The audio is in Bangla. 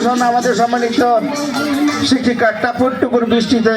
প্রশাসন আমাদের সম্মানিত শিক্ষিকা টাপুর টুকুর বৃষ্টিতে